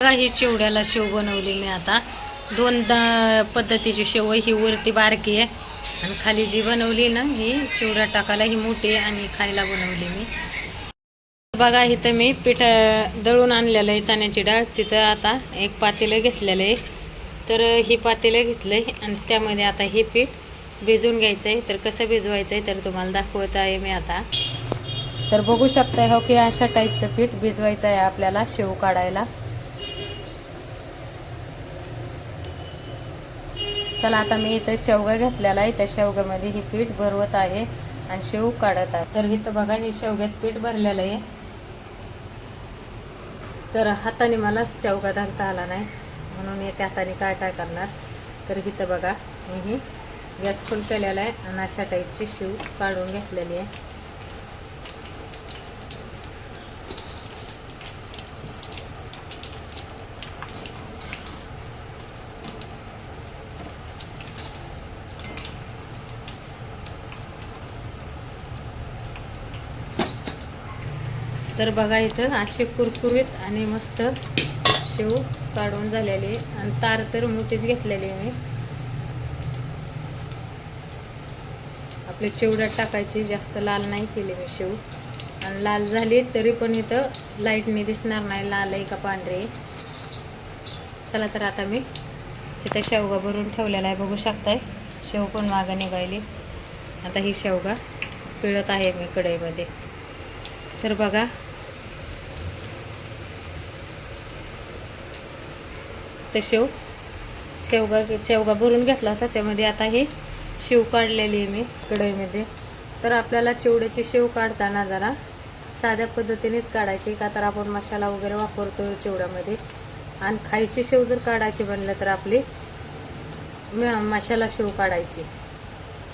बघा ही चिवड्याला शेव बनवली मी आता. दोन पद्धतीची शेव ही वरती बारकी आहे. आणि खाली जी बनवली ना ही चिवडा टाकायला ही मोठी आहे आणि खायला बनवली मी. बघा इथं मी पीठ दळून आणलेलं आहे चण्याची डाळ. तिथं आता एक पातेलं घेतलेलं आहे. तर ही पातेलं घेतलं आहे आणि त्यामध्ये आता हे पीठ भिजवून घ्यायचं आहे तर कसं भिजवायचं आहे तर तुम्हाला दाखवत आहे मी आता. तर बघू शकता हो की अशा टाईपचं पीठ भिजवायचं आहे आपल्याला शेव काढायला. चला आता मी इथं शेवगा घेतलेला आहे. त्या शेवग्यामध्ये ही पीठ भरवत आहे आणि शेव काढत आहे. तर इथं बघा हे शेवग्यात पीठ भरलेलं आहे. तर हाताने मला शेवगा धरता आला नाही. म्हणून एका हाताने काय काय करणार? तर इथं बघा मी ही गॅस फुल केलेला आहे आणि अशा टाईपची शेव काढून घेतलेली आहे. तर बघा इथं असे कुरकुरीत आणि मस्त शेव काढून झालेले आहे. आणि तार तर मोठीच घेतलेली आहे मी. आपले चिवड्यात टाकायची जास्त लाल नाही केली मी शेव. आणि लाल झाली तरी पण इथं लाईटने दिसणार नाही लाल आहे का पांढरे चला तर आता मी इथं शेवगा भरून ठेवलेला आहे बघू शकताय. शेव पण मागं निघायली आता ही शेवगा पिळत आहे मी कढईमध्ये. तर बघा ते शेव. शेवगा शेवगा भरून घेतला होता त्यामध्ये आता हे शेव काढलेली आहे मी कढईमध्ये. तर आपल्याला चिवड्याची शेव काढताना जरा साध्या पद्धतीनेच काढायची का तर आपण मसाला वगैरे वापरतो चिवड्यामध्ये. आणि खायची शेव जर काढायची म्हणलं तर आपली म- मसाला शेव काढायची.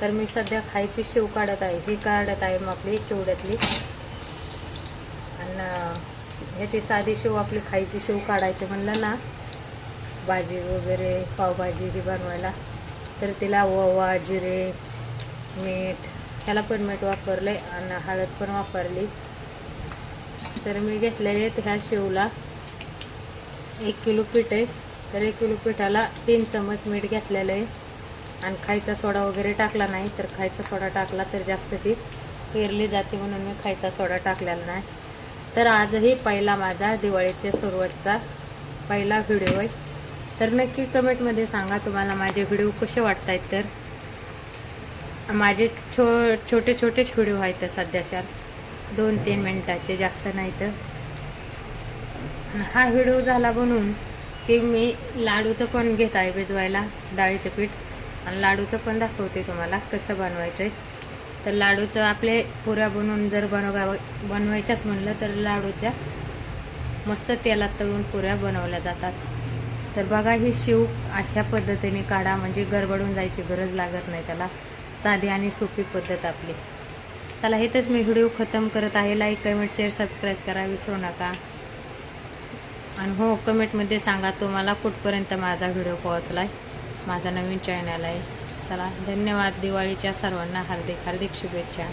तर मी सध्या खायची शेव काढत आहे ही काढत आहे मग आपली चिवड्यातली. आणि ह्याची साधी शेव आपली खायची शेव काढायची म्हणलं ना भाजी वगैरे पावभाजी ही बनवायला. तर तिला ओवा जिरे मीठ ह्याला पण मीठ वापरलं आहे आणि हळद पण वापरली. तर मी घेतलेले आहेत ह्या शेवला. एक किलो पीठ आहे. तर एक किलो पिठाला तीन चमच मीठ घेतलेलं आहे. आणि खायचा सोडा वगैरे टाकला नाही तर खायचा सोडा टाकला तर जास्त ती पेरली जाते म्हणून मी खायचा सोडा टाकलेला नाही. तर आजही पहिला माझा दिवाळीच्या सुरुवातचा पहिला व्हिडिओ आहे. तर नक्की कमेंटमध्ये सांगा तुम्हाला माझे व्हिडिओ कसे वाटत आहेत तर. माझे छो छोटे छोटेच व्हिडिओ आहेत सध्याच्या दोन तीन मिनटाचे जास्त नाही तर. हा व्हिडिओ झाला बनवून की मी लाडूचं पण घेत आहे भिजवायला डाळीचं पीठ. आणि लाडूचं पण दाखवते तुम्हाला कसं बनवायचं आहे तर लाडूचं आपले पुऱ्या बनवून जर बनवा बनवायच्याच म्हणलं तर लाडूच्या मस्त तेलात तळून पुऱ्या बनवल्या जातात. तर बघा ही शिव अशा पद्धतीने काढा म्हणजे गडबडून जायची गरज लागत नाही त्याला. साधी आणि सोपी पद्धत आपली. चला हेच मी व्हिडिओ खतम करत आहे. लाईक कमेंट शेअर सबस्क्राईब करा. विसरू नका. आणि हो कमेंटमध्ये सांगा तुम्हाला कुठपर्यंत माझा व्हिडिओ पोहोचला आहे माझा नवीन चॅनल आहे. चला धन्यवाद. दिवाळीच्या सर्वांना हार्दिक हार्दिक शुभेच्छा.